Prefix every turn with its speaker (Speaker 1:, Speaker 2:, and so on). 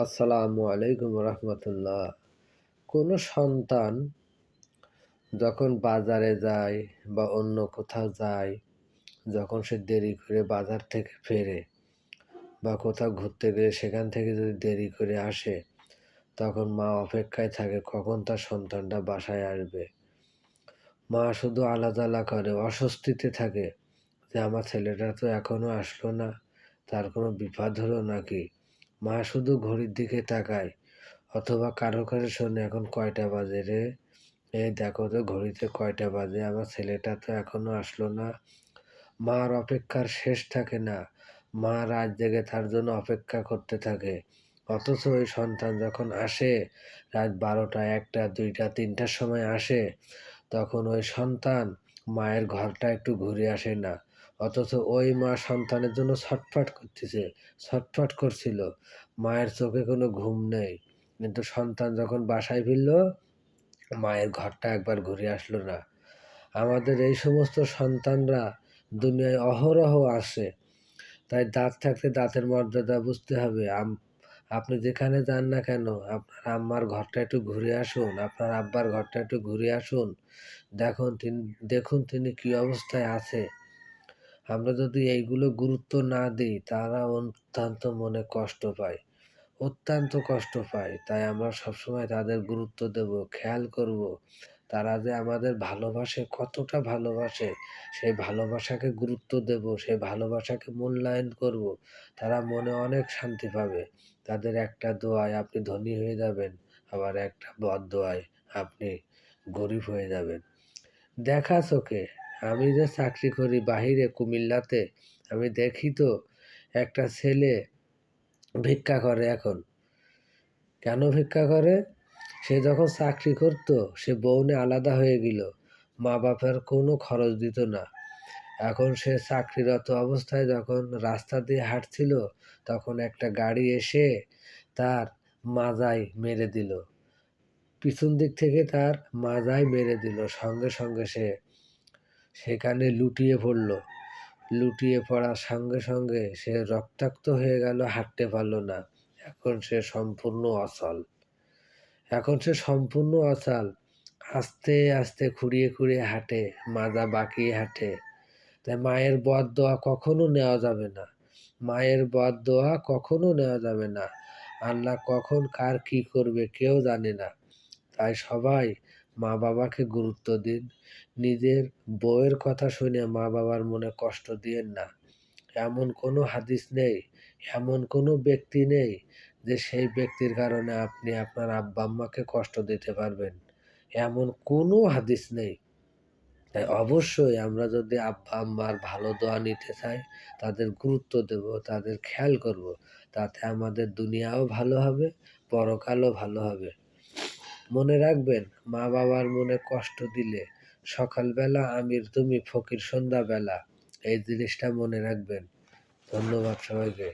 Speaker 1: আসসালামু আলাইকুম রহমতুল্লাহ। কোনো সন্তান যখন বাজারে যায় বা অন্য কোথাও যায়, যখন সে দেরি করে বাজার থেকে ফেরে বা কোথাও ঘুরতে গেলে সেখান থেকে যদি দেরি করে আসে, তখন মা অপেক্ষায় থাকে কখন তার সন্তানটা বাসায় আসবে। মা শুধু আলাদা করে, অস্বস্তিতে থাকে যে, আমার ছেলেটা তো এখনও আসলো না, তার কোনো বিপদ হলো নাকি? মা শুধু ঘড়ির দিকে তাকায়, অথবা কারও কারও শোনে, এখন কয়টা বাজে রে? এই দেখো তো, ঘড়িতে কয়টা বাজে, আমার ছেলেটা তো এখনও আসলো না। মার অপেক্ষার শেষ থাকে না, মা রাত জেগে তার জন্য অপেক্ষা করতে থাকে, অথচ ওই সন্তান যখন আসে, রাত বারোটা, একটা, দুইটা, তিনটার সময় আসে, তখন ওই সন্তান মায়ের ঘরটা একটু ঘুরে আসে না। অথচ ওই মা সন্তানের জন্য ছটফট করতেছে, ছটফট করছিল। মায়ের চোখে কোনো ঘুম নেই। কিন্তু সন্তান যখন বাসায় ফিরল, মায়ের ঘরটা একবার ঘুরে আসলো না। আমাদের এই সমস্ত সন্তানরা দুনিয়ায় অহরহ আসে তাই দাঁত থাকতে দাঁতের মর্যাদা বুঝতে হবে। আপনি যেখানে যান না কেন, আপনার আম্মার ঘরটা একটু ঘুরে আসুন, আপনার আব্বার ঘরটা একটু ঘুরে আসুন। দেখুন তিনি দেখুন তিনি কী অবস্থায় আছে। আমরা যদি এইগুলো গুরুত্ব না দিই, তারা অত্যন্ত মনে কষ্ট পায়। অত্যন্ত কষ্ট পায়। তাই আমরা সবসময় তাদের গুরুত্ব দেব, খেয়াল করব। তারা যে আমাদের ভালোবাসে, কতটা ভালোবাসে, সেই ভালোবাসাকে গুরুত্ব দেব, সেই ভালোবাসাকে মূল্যায়ন করব। তারা মনে অনেক শান্তি পাবে। তাদের একটা দোয়ায় আপনি ধনী হয়ে যাবেন, আবার একটা বদ দোয়ায় আপনি গরিব হয়ে যাবেন। দেখা চোখে আমি যে চাকরি করি বাহিরে কুমিল্লাতে, আমি দেখি তো একটা ছেলে ভিক্ষা করে এখন। কেন ভিক্ষা করে? সে যখন চাকরি করত, সে বউনে আলাদা হয়ে গেল মা বাপের কোনো খরচ দিত না। এখন সে চাকরিরত অবস্থায় যখন রাস্তা দিয়ে হাঁটছিল, তখন একটা গাড়ি এসে তার মাজায় মেরে দিল। পিছন দিক থেকে তার মাজায় মেরে দিল, সঙ্গে সঙ্গে সে সেখানে লুটিয়ে পড়ল। লুটিয়ে পড়ার সঙ্গে সঙ্গে সে রক্তাক্ত হয়ে গেল, হাঁটতে পারল না। এখন সে সম্পূর্ণ অচল। এখন সে সম্পূর্ণ অচল। আস্তে আস্তে খুঁড়িয়ে খুঁড়িয়ে হাঁটে, মাজা বাঁকিয়ে হাঁটে। তাই মায়ের বদ দোয়া কখনো নেওয়া যাবে না। মায়ের বদ দোয়া কখনো নেওয়া যাবে না। আল্লাহ কখন কার কি করবে কেউ জানে না। তাই সবাই মা বাবাকে গুরুত্ব দিন। নিজের বউয়ের কথা শুনে মা বাবার মনে কষ্ট দিয়েন না। এমন কোনো হাদিস নেই, এমন কোনো ব্যক্তি নেই যে সেই ব্যক্তির কারণে আপনি আপনার আব্বা আম্মাকে কষ্ট দিতে পারবেন। এমন কোনো হাদিস নেই। তাই অবশ্যই আমরা যদি আব্বা আম্মার ভালো দোয়া নিতে চাই, তাদের গুরুত্ব দেব, তাদের খেয়াল করব, তাতে আমাদের দুনিয়াও ভালো হবে, পরকালও ভালো হবে। মনে রাখবেন, মা বাবার মনে কষ্ট দিলে সকালবেলা আমির, তুমি ফকির সন্ধ্যাবেলা, এই জিনিসটা মনে রাখবেন। ধন্যবাদ সবাইকে।